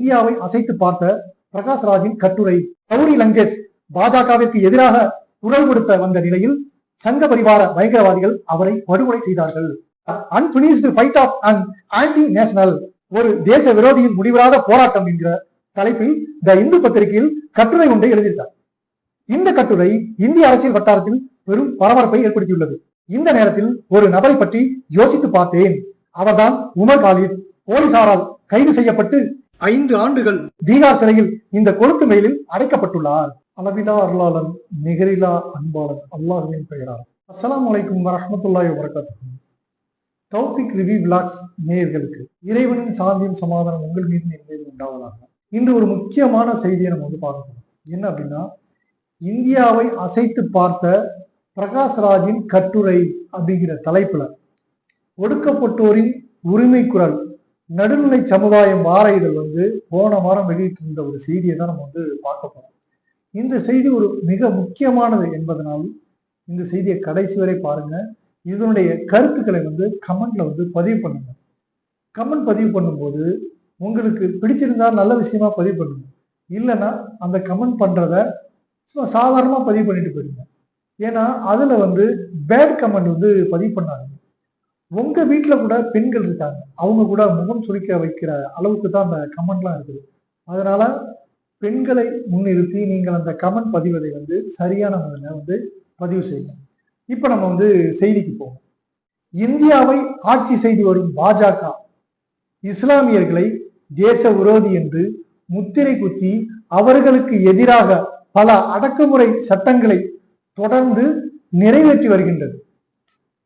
இந்தியாவை அசைத்து பார்த்த பிரகாஷ் ராஜின் கட்டுரை கௌரி லங்கேஷ் பாஜகவிற்கு எதிராக குரல் கொடுத்த வந்த நிலையில் சங்க பரிவார பயங்கரவாதிகள் அவரை படுகொலை செய்தார்கள். Unfinished fight of and anti national ஒரு தேச விரோதியின் முடிவராத போராட்டம் என்கிற தலைப்பில் த இந்து பத்திரிகையில் கட்டுரை ஒன்றை எழுதியிருந்தார். இந்த கட்டுரை இந்திய அரசியல் வட்டாரத்தில் பெரும் பரபரப்பை ஏற்படுத்தியுள்ளது. இந்த நேரத்தில் ஒரு நபரை பற்றி யோசித்து பார்த்தேன். அவர்தான் உமர் காலித் போலீசாரால் கைது செய்யப்பட்டு ஐந்து ஆண்டுகள் பீகார் சிறையில் இந்த கொழுத்து மெயிலில் அடைக்கப்பட்டுள்ளார். அளவிலா அருளாளன் நிகரிலா அன்பாளன் அல்லாஹுவின் பெயரால். அஸ்லாம் வலைக்கும் வரமத்துல்லாய் வபரகாத்துஹு. தௌஃபிக் ரிவி விளாக்ஸ் நேயர்களுக்கு இறைவனின் சாந்தியும் சமாதானம் உங்கள் மீது என் மீது உண்டாவதாக. இன்று ஒரு முக்கியமான செய்தியை நம்ம வந்து பார்க்க என்ன அப்படின்னா இந்தியாவை அசைத்து பார்த்த பிரகாஷ் ராஜின் கட்டுரை அப்படிங்கிற தலைப்புல ஒடுக்கப்பட்டோரின் உரிமை குரல் நடுநிலை சமுதாயம் வார இதழ் வந்து போன வாரம் வெளியிட்டிருந்த ஒரு செய்தியை தான் நம்ம வந்து பார்க்க போறோம். இந்த செய்தி ஒரு மிக முக்கியமானது என்பதனால் இந்த செய்தியை கடைசி வரை பாருங்க. இதனுடைய கருத்துக்களை வந்து கமெண்ட்ல வந்து பதிவு பண்ணுங்க. கமெண்ட் பதிவு பண்ணும்போது உங்களுக்கு பிடிச்சிருந்தா நல்ல விஷயமா பதிவு பண்ணுங்க. இல்லைன்னா அந்த கமெண்ட் பண்றத சும்மா சாதாரணமா பதிவு பண்ணிட்டு போயிருங்க. ஏன்னா அதுல வந்து பேட் கமெண்ட் வந்து பதிவு பண்ணாங்க உங்க வீட்டுல கூட பெண்கள் இருக்காங்க. அவங்க கூட முகம் சுருக்க வைக்கிற அளவுக்கு தான் அந்த கமெண்ட்லாம் இருக்குது. அதனால பெண்களை முன்னிறுத்தி நீங்கள் அந்த கமெண்ட் பதிவதை வந்து சரியான முறையில் வந்து பதிவு செய்யணும் இப்ப நம்ம வந்து செய்திக்கு போவோம். இந்தியாவை ஆட்சி செய்து வரும் பாஜக இஸ்லாமியர்களை தேச விரோதி என்று முத்திரை குத்தி அவர்களுக்கு எதிராக பல அடக்குமுறை சட்டங்களை தொடர்ந்து நிறைவேற்றி வருகின்றது.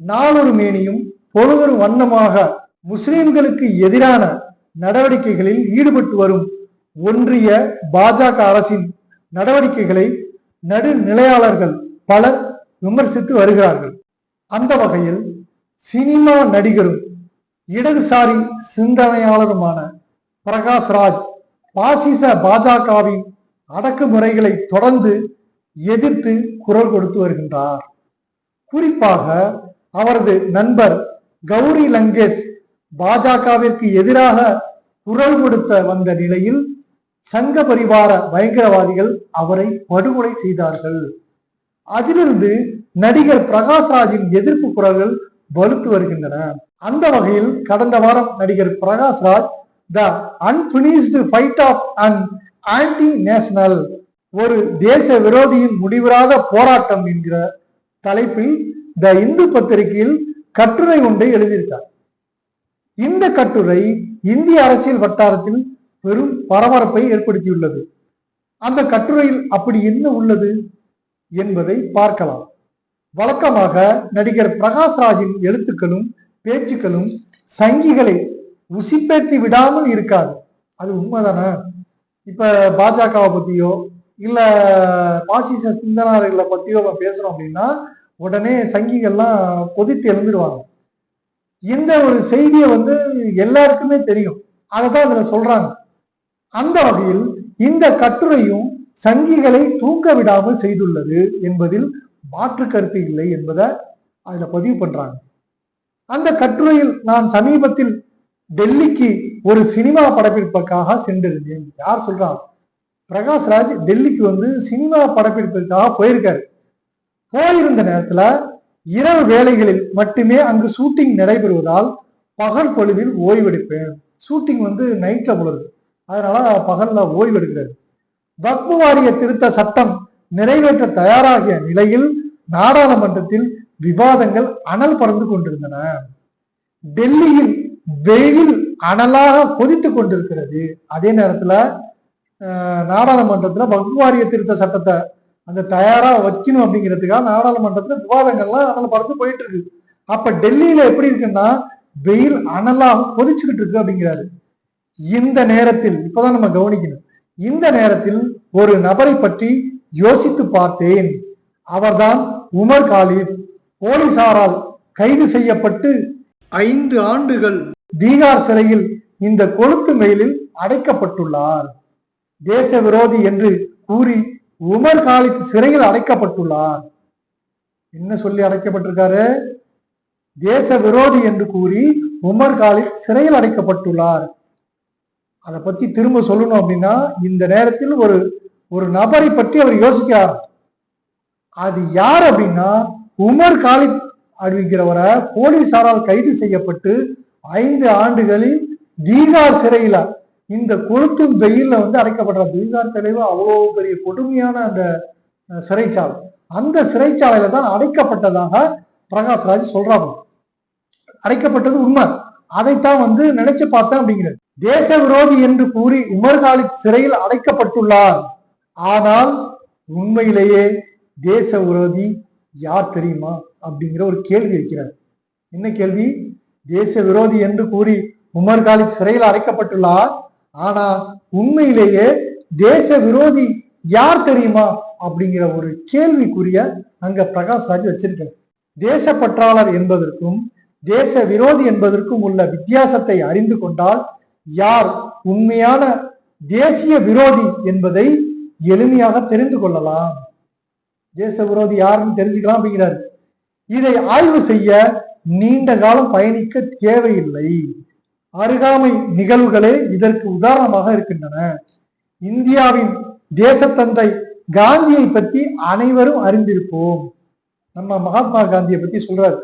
நாளொரு மேனியும் பொழுதொரு வண்ணமாக முஸ்லிம்களுக்கு எதிரான நடவடிக்கைகளில் ஈடுபட்டு வரும் ஒன்றிய பாஜக அரசின் நடவடிக்கைகளை நடுநிலையாளர்கள் பலர் விமர்சித்து வருகிறார்கள். அந்த வகையில் சினிமா நடிகரும் இடதுசாரி சிந்தனையாளருமான பிரகாஷ் ராஜ் பாசிச பாஜகவின் அடக்குமுறைகளை தொடர்ந்து எதிர்த்து குரல் கொடுத்து வருகின்றார். குறிப்பாக அவரது நண்பர் கௌரி லங்கேஷ் பாஜகவிற்கு எதிராக குரல் கொடுத்த வந்த நிலையில் சங்க பரிவார பயங்கரவாதிகள் அவரை படுகொலை செய்தார்கள். அதிலிருந்து நடிகர் பிரகாஷ் ராஜின் எதிர்ப்பு குரல்கள் வலுத்து வருகின்றன. அந்த வகையில் கடந்த வாரம் நடிகர் Prakash Raj the unfinished fight of and anti national ஒரு தேச விரோதியின் முடிவிராத போராட்டம் என்கிற தலைப்பில் த இந்து பத்திரிகையில் கட்டுரை ஒன்றை எழுதியிருக்கார். இந்த கட்டுரை இந்திய அரசியல் வட்டாரத்தில் பெரும் பரபரப்பை ஏற்படுத்தியுள்ளது. அந்த கட்டுரையில் அப்படி என்ன உள்ளது என்பதை பார்க்கலாம். வழக்கமாக நடிகர் பிரகாஷ்ராஜின் எழுத்துக்களும் பேச்சுக்களும் சங்கிகளை உசிப்பேற்றி விடாமல் இருக்காது. அது உண்மைதானே? இப்ப பாஜகவை பத்தியோ இல்ல பாசிச சிந்தனாளர்களை பத்தியோ நம்ம பேசுறோம் அப்படின்னா உடனே சங்கிகள்லாம் கொதித்து எழுந்துருவாங்க. இந்த ஒரு செய்தியை வந்து எல்லாருக்குமே தெரியும். அதை தான் அதில் சொல்றாங்க. அந்த வகையில் இந்த கட்டுரையும் சங்கிகளை தூங்க விடாமல் செய்துள்ளது என்பதில் மாற்று கருத்து இல்லை என்பதை அதில் பதிவு பண்றாங்க. அந்த கட்டுரையில் நான் சமீபத்தில் டெல்லிக்கு ஒரு சினிமா படப்பிடிப்புக்காக சென்றிருந்தேன். யார் சொல்றான்? பிரகாஷ் ராஜ் டெல்லிக்கு வந்து சினிமா படப்பிடிப்பிற்காக போயிருக்காரு. போயிருந்த நேரத்துல இரவு வேளைகளில் மட்டுமே அங்கு ஷூட்டிங் நடைபெறுவதால் பகல் பொழுதில் ஓய்வெடுப்பேன். ஷூட்டிங் வந்து நைட்ல பொழுது அதனால பகல்ல ஓய்வெடுக்கிறது. வக்பு வாரிய திருத்த சட்டம் நிறைவேற்ற தயாராகிய நிலையில் நாடாளுமன்றத்தில் விவாதங்கள் அனல் பறந்து கொண்டிருந்தன. டெல்லியில் வெயில் அனலாக கொதித்து கொண்டிருக்கிறது. அதே நேரத்துல நாடாளுமன்றத்துல வக்பு வாரிய திருத்த சட்டத்தை அந்த தயாரா வைக்கணும் அப்படிங்கிறதுக்காக நாடாளுமன்றத்துல விவாதங்கள்லாம் அனல் பறந்து போயிட்டு இருக்கு அப்ப டெல்லியில எப்படி இருக்குன்னா வெயில் அனலாக கொதிச்சுக்கிட்டு இருக்கு அப்படிங்கிறாரு. இந்த நேரத்தில் இப்பதான் நம்ம கவனிக்கணும். இந்த நேரத்தில் ஒரு நபரை பற்றி யோசித்து பார்த்தேன். அவர்தான் உமர் காலித். போலீசாரால் கைது செய்யப்பட்டு ஐந்து ஆண்டுகள் பீகார் சிறையில் இந்த கொழுத்து மெயிலில் அடைக்கப்பட்டுள்ளார். தேச விரோதி என்று கூறி உமர் காலித் சிறையில் அடைக்கப்பட்டுள்ளார் என்ன சொல்லி அடைக்கப்பட்டிருக்காரு? தேச விரோதி என்று கூறி உமர் காலித் சிறையில் அடைக்கப்பட்டுள்ளார். அதை பத்தி திரும்ப சொல்லணும் அப்படின்னா இந்த நேரத்தில் ஒரு ஒரு நபரை பற்றி அவர் யோசிக்கிறார் அது யார் அப்படின்னா உமர் காலித் அறிவிக்கிறவரை போலீசாரால் கைது செய்யப்பட்டு ஐந்து ஆண்டுகளில் பீகார் சிறையில இந்த கொளுத்தும் வெயில்ல வந்து அடைக்கப்படுற பீகார் தலைவு அவ்வளவு பெரிய கொடுமையான அந்த சிறைச்சாலை. அந்த சிறைச்சாலையில தான் அடைக்கப்பட்டதாக பிரகாஷ்ராஜ் சொல்றாங்க அடைக்கப்பட்டது உண்மை. அதைத்தான் வந்து நினைச்சு பார்த்தேன் அப்படிங்கிறது தேச விரோதி என்று கூறி உமர் காலித் சிறையில் அடைக்கப்பட்டுள்ளார். ஆனால் உண்மையிலேயே தேச விரோதி யார் தெரியுமா அப்படிங்கிற ஒரு கேள்வி வைக்கிறார் என்ன கேள்வி? தேச விரோதி என்று கூறி உமர் காலித் சிறையில் அடைக்கப்பட்டுள்ளார். ஆனா உண்மையிலேயே தேச விரோதி யார் தெரியுமா? அப்படிங்கிற ஒரு கேள்விக்குரிய அங்க பிரகாஷ் ராஜ் வச்சிருக்காரு. தேசப்பற்றாளர் என்பதற்கும் தேச விரோதி என்பதற்கும் உள்ள வித்தியாசத்தை அறிந்து கொண்டால் யார் உண்மையான தேசிய விரோதி என்பதை எளிமையாக தெரிந்து கொள்ளலாம். தேச விரோதி யாருன்னு தெரிஞ்சுக்கலாம் அப்படிங்கிறார். இதை ஆய்வு செய்ய நீண்ட காலம் பயணிக்க தேவையில்லை. அருகாமை நிகழ்வுகளே இதற்கு உதாரணமாக இருக்கின்றன. இந்தியாவின் தேசத்தந்தை காந்தியை பற்றி அனைவரும் அறிந்திருப்போம். நம்ம மகாத்மா காந்தியை பத்தி சொல்றாரு.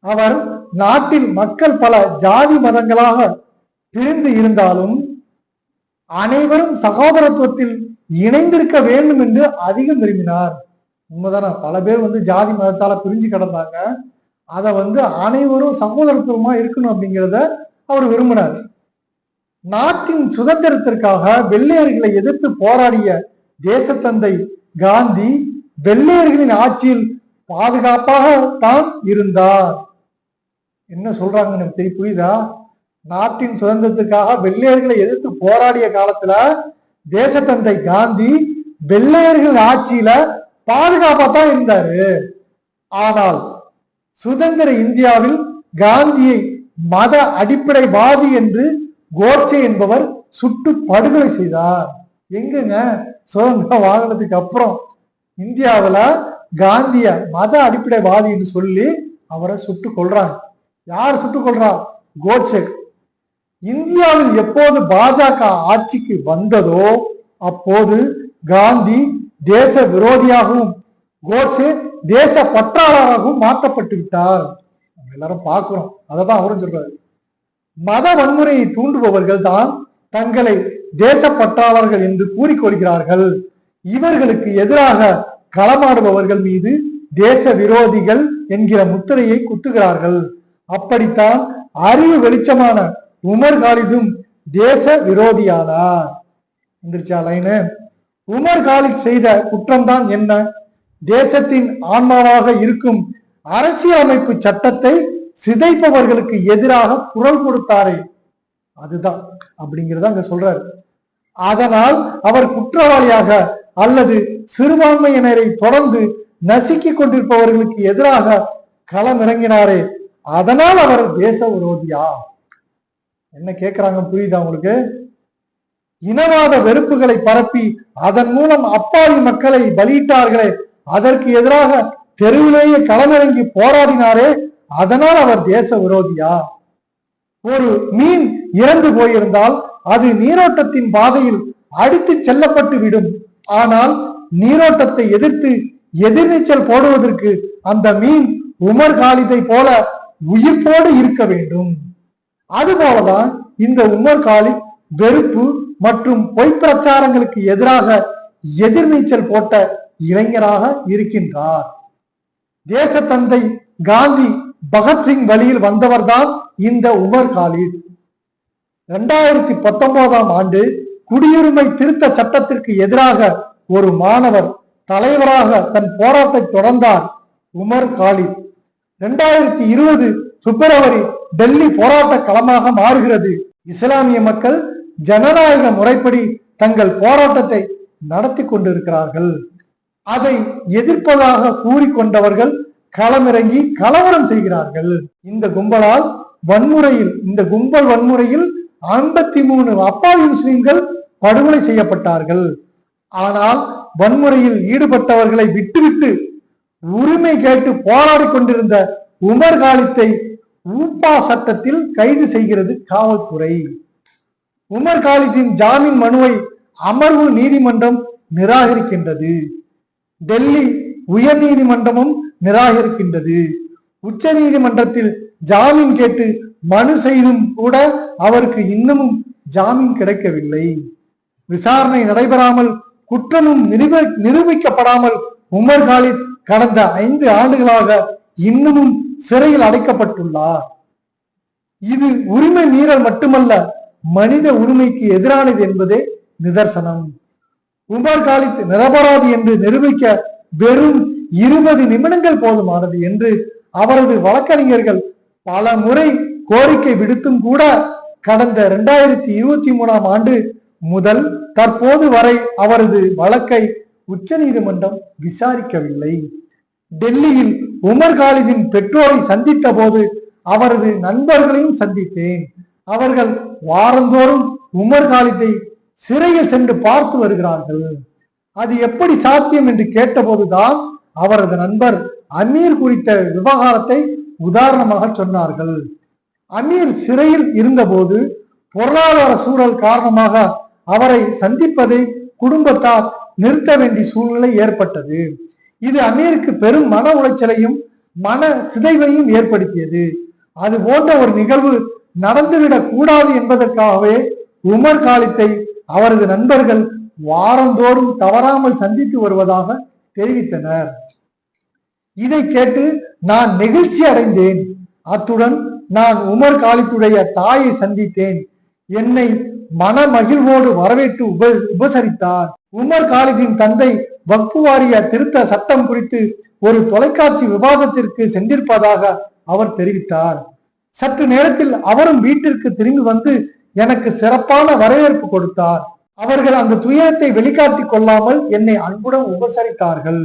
அவர் நாட்டில் மக்கள் பல ஜாதி மதங்களாக பிரிந்து இருந்தாலும் அனைவரும் சகோதரத்துவத்தில் இணைந்திருக்க வேண்டும் என்று அதிகம் விரும்பினார். உண்மைதான? பல பேர் வந்து ஜாதி மதத்தால பிரிஞ்சு கிடந்தாங்க. அதை வந்து அனைவரும் சகோதரத்துவமா இருக்கணும் அப்படிங்கிறத அவர் விரும்பினார். நாட்டின் சுதந்திரத்திற்காக வெள்ளையர்களை எதிர்த்து போராடிய தேசத்தந்தை காந்தி வெள்ளையர்களின் ஆட்சியில் பாதுகாப்பாக தான் இருந்தார். என்ன சொல்றாங்க எனக்கு தெரிய புரியுதா? நாட்டின் சுதந்திரத்துக்காக வெள்ளையர்களை எதிர்த்து போராடிய காலத்துல தேசத்தந்தை காந்தி வெள்ளையர்கள் ஆட்சியில பாதுகாப்பா தான் இருந்தாரு. ஆனால் சுதந்திர இந்தியாவில் காந்தியை மத அடிப்படைவாதி என்று கோட்சே என்பவர் சுட்டு படுகொலை செய்தார். எங்குங்க? சுதந்திரம் வாங்கினதுக்கு அப்புறம். இந்தியாவில் காந்திய மத அடிப்படைவாதின்னு சொல்லி அவரை சுட்டு கொள்றாங்க யார் சுட்டு கொள்றா கோட்சே. இந்தியாவில் எப்போது பாஜக ஆட்சிக்கு வந்ததோ அப்போது காந்தி தேச விரோதியாகவும் கோட்சே தேச பற்றாளராகவும் மாற்றப்பட்டு விட்டார். எல்லாரும் பார்க்கிறோம். அதை தான் அவரும் சொல்றாரு. மத வன்முறையை தூண்டுபவர்கள் தான் தங்களை தேசப்பற்றாளர்கள் என்று கூறிக்கொள்கிறார்கள். இவர்களுக்கு எதிராக களமாடுபவர்கள் மீது தேச விரோதிகள் என்கிற முத்திரையை குத்துகிறார்கள். அப்படித்தான் அறிவு வெளிச்சமான உமர் காலிதும் தேச விரோதியானார். எந்திரிச்சா லைனு உமர் காலித் செய்த குற்றம்தான் என்ன? தேசத்தின் ஆன்மாவாக இருக்கும் அரசியலமைப்பு சட்டத்தை சிதைப்பவர்களுக்கு எதிராக குரல் கொடுத்தாரே. அதுதான் அப்படிங்கிறத அங்க சொல்றாரு. அதனால் அவர் குற்றவாளியாக அல்லது சிறுபான்மையினரை தொடர்ந்து நசுக்கிக் கொண்டிருப்பவர்களுக்கு எதிராக களம் இறங்கினாரே அதனால் அவர் தேச விரோதியா? என்ன கேட்கிறாங்க புரியுதா உங்களுக்கு? இனவாத வெறுப்புகளை பரப்பி அதன் மூலம் அப்பாவி மக்களை பலியிட்டார்களே. அதற்கு எதிராக தெருவிலேயே களமிறங்கி போராடினாரே அதனால் அவர் தேச விரோதியா? ஒரு மீன் இறந்து போயிருந்தால் அது நீரோட்டத்தின் பாதையில் அடித்து செல்லப்பட்டு விடும். ஆனால் நீரோட்டத்தை எதிர்த்து எதிர்நீச்சல் போடுவதற்கு அந்த மீன் உமர் காலிதை போல உயிர்ப்போடு இருக்க வேண்டும். அதுபோலதான் இந்த உமர் காலி வெறுப்பு மற்றும் பொய் பிரச்சாரங்களுக்கு எதிராக எதிர்நீச்சல் போட்ட இளைஞராக இருக்கின்றார். தேசத்தந்தை காந்தி பகத்சிங் வழியில் வந்தவர்தான் இந்த உமர் காலித். இரண்டாயிரத்தி பத்தொன்பதாம் ஆண்டு குடியுரிமை திருத்த சட்டத்திற்கு எதிராக ஒரு மாணவர் தலைவராக தன் போராட்டத்தை தொடர்ந்தார் உமர் காலித். இரண்டாயிரத்தி இருபது பிப்ரவரி டெல்லி போராட்ட களமாக மாறுகிறது. இஸ்லாமிய மக்கள் ஜனநாயக முறைப்படி தங்கள் போராட்டத்தை நடத்தி கொண்டிருக்கிறார்கள். அதை எதிர்ப்பதாக கூறிக்கொண்டவர்கள் களமிறங்கி கலவரம் செய்கிறார்கள். இந்த கும்பலால் வன்முறையில் இந்த கும்பல் வன்முறையில் ஐம்பத்தி மூணு அப்பாவி முஸ்லிம்கள் படுகொலை செய்யப்பட்டார்கள். ஆனால் வன்முறையில் ஈடுபட்டவர்களை விட்டுவிட்டு உரிமை கேட்டு போராடி கொண்டிருந்த உமர் காலித்தை ஊப்பா சட்டத்தில் கைது செய்கிறது காவல்துறை. உமர் காலித்தின் ஜாமீன் மனுவை அமர்வு நீதிமன்றம் நிராகரிக்கின்றது. டெல்லி உயர் நீதிமன்றமும் நிராகரிக்கின்றது. உச்ச நீதிமன்றத்தில் ஜாமீன் கேட்டு மனு செய்தும் கூட அவருக்கு இன்னமும் ஜாமீன் கிடைக்கவில்லை. விசாரணை நடைபெறாமல் குற்றமும் நிரூப நிரூபிக்கப்படாமல் உமர் காலித் கடந்த ஐந்து ஆண்டுகளாக இன்னமும் சிறையில் அடைக்கப்பட்டுள்ளார். இது உரிமை மீறல் மட்டுமல்ல மனித உரிமைக்கு எதிரானது என்பதே நிதர்சனம். உமர் காலித் நிரபராதி என்று நிரூபிக்க வெறும் இருபது நிமிடங்கள் போதுமானது என்று அவரது வழக்கறிஞர்கள் பல முறை கோரிக்கை விடுத்தும் கூட கடந்த இரண்டாயிரத்தி இருபத்தி மூணாம் ஆண்டு முதல் தற்போது வரை அவரது வழக்கை உச்சநீதிமன்றம் விசாரிக்கவில்லை. டெல்லியில் உமர் காலிதின் பெற்றோரை சந்தித்த போது அவரது நண்பர்களையும் சந்தித்தேன். அவர்கள் வாரந்தோறும் உமர் காலித்தை சிறையில் சென்று பார்த்து வருகிறார்கள். அது எப்படி சாத்தியம் என்று கேட்டபோதுதான் அவரது நண்பர் அமீர் குறித்த விவகாரத்தை உதாரணமாக சொன்னார்கள். அமீர் சிறையில் இருந்தபோது பொருளாதார சூழல் காரணமாக அவரை சந்திப்பதை குடும்பத்தார் நிறுத்த வேண்டிய சூழ்நிலை ஏற்பட்டது. இது அமீருக்கு பெரும் மன உளைச்சலையும் மன சிதைவையும் ஏற்படுத்தியது. அது போன்ற ஒரு நிகழ்வு நடந்துவிடக் கூடாது என்பதற்காகவே உமர் காலித்தை அவரது நண்பர்கள் வாரந்தோறும் தவறாமல் சந்தித்து வருவதாக தெரிவித்தனர். இதை கேட்டு நான் நெகிழ்ச்சி அடைந்தேன். அத்துடன் நான் உமர் காலித்துடைய தாயை சந்தித்தேன். என்னை மன மகிழ்வோடு வரவேற்று உப உபசரித்தார். உமர் காலிதின் தந்தை வக்பு வாரிய திருத்த சட்டம் குறித்து ஒரு தொலைக்காட்சி விவாதத்திற்கு சென்றிருப்பதாக அவர் தெரிவித்தார். சற்று நேரத்தில் அவரும் வீட்டிற்கு திரும்பி வந்து எனக்கு சிறப்பான வரவேற்பு கொடுத்தார். அவர்கள் அந்த துயரத்தை வெளிக்காட்டிக் கொள்ளாமல் என்னை அன்புடன் உபசரித்தார்கள்.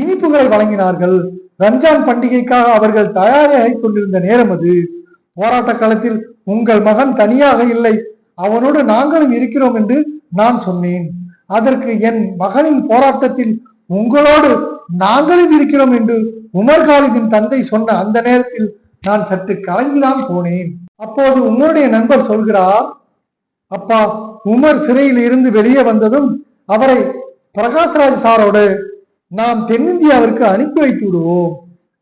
இனிப்புகளை வழங்கினார்கள். ரம்ஜான் பண்டிகைக்காக அவர்கள் தயாராகி கொண்டிருந்த நேரம் அது. போராட்ட காலத்தில் உங்கள் மகன் தனியாக இல்லை. அவனோடு நாங்களும் இருக்கிறோம் என்று நான் சொன்னேன். அதற்கு என் மகனின் போராட்டத்தில் உங்களோடு நாங்களும் இருக்கிறோம் என்று உமர் காலிதின் தந்தை சொன்ன அந்த நேரத்தில் நான் சற்று கலங்கிதான் போனேன். அப்போது உமருடைய நண்பர் சொல்கிறார் அப்பா உமர் சிறையில் இருந்து வெளியே வந்ததும் அவரை பிரகாஷ்ராஜ் சாரோடு நாம் தென்னிந்தியாவிற்கு அனுப்பி வைத்து விடுவோம்.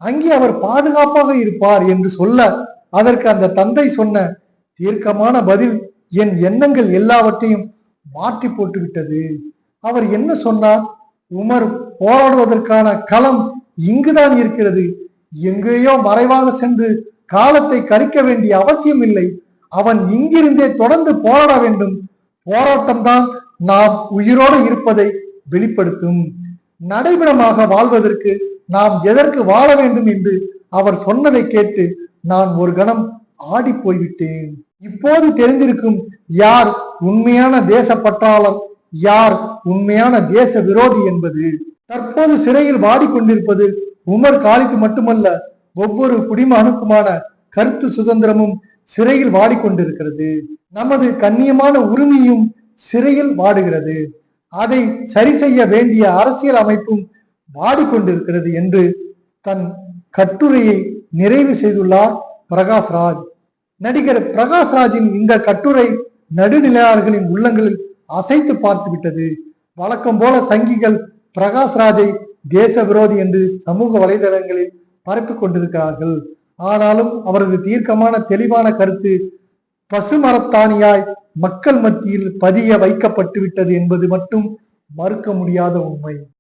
அங்கே அவர் பாதுகாப்பாக இருப்பார் என்று சொல்ல அதற்கு அந்த தந்தை சொன்ன தீர்க்கமான பதில் என் எண்ணங்கள் எல்லாவற்றையும் மாற்றி போட்டுவிட்டது. அவர் என்ன சொன்னார் உமர் போராடுவதற்கான களம் இங்குதான் இருக்கிறது. எங்கேயோ மறைவாக சென்று காலத்தை கழிக்க வேண்டிய அவசியம் இல்லை. அவன் இங்கிருந்தே தொடர்ந்து போராட வேண்டும். போராட்டம்தான் நாம் உயிரோடு இருப்பதை வெளிப்படுத்தும். நடைபெறமாக வாழ்வதற்கு நாம் எதற்கு வாழ வேண்டும் என்று அவர் சொன்னதை கேட்டு நான் ஒரு கணம் ஆடி போய்விட்டேன். இப்போது தெரிந்திருக்கும் யார் உண்மையான தேசப்பற்றாளர் யார் உண்மையான தேச விரோதி என்பது. தற்போது சிறையில் வாடிக்கொண்டிருப்பது உமர் காலித்து மட்டுமல்ல ஒவ்வொரு குடிமகனுக்குமான கருத்து சுதந்திரமும் சிறையில் வாடிக்கொண்டிருக்கிறது. நமது கண்ணியமான உரிமையும் சிறையில் வாடுகிறது. அதை சரி செய்ய வேண்டிய அரசியல் அமைப்பும் வாடிக்கொண்டிருக்கிறது என்று தன் கட்டுரையை நிறைவு செய்துள்ளார் பிரகாஷ் ராஜ். நடிகர் பிரகாஷ் ராஜின் இந்த கட்டுரை நடுநிலையாளர்களின் உள்ளங்களில் அசைத்து பார்த்து விட்டது. வழக்கம் போல சங்கிகள் பிரகாஷ் ராஜை தேச விரோதி என்று சமூக வலைதளங்களில் பரப்பிக் கொண்டிருக்கிறார்கள். ஆனாலும் அவரது தீர்க்கமான தெளிவான கருத்து பசுமரத்தானியாய் மக்கள் மத்தியில் பதிய வைக்கப்பட்டு விட்டது என்பது மட்டும் மறுக்க முடியாத உண்மை.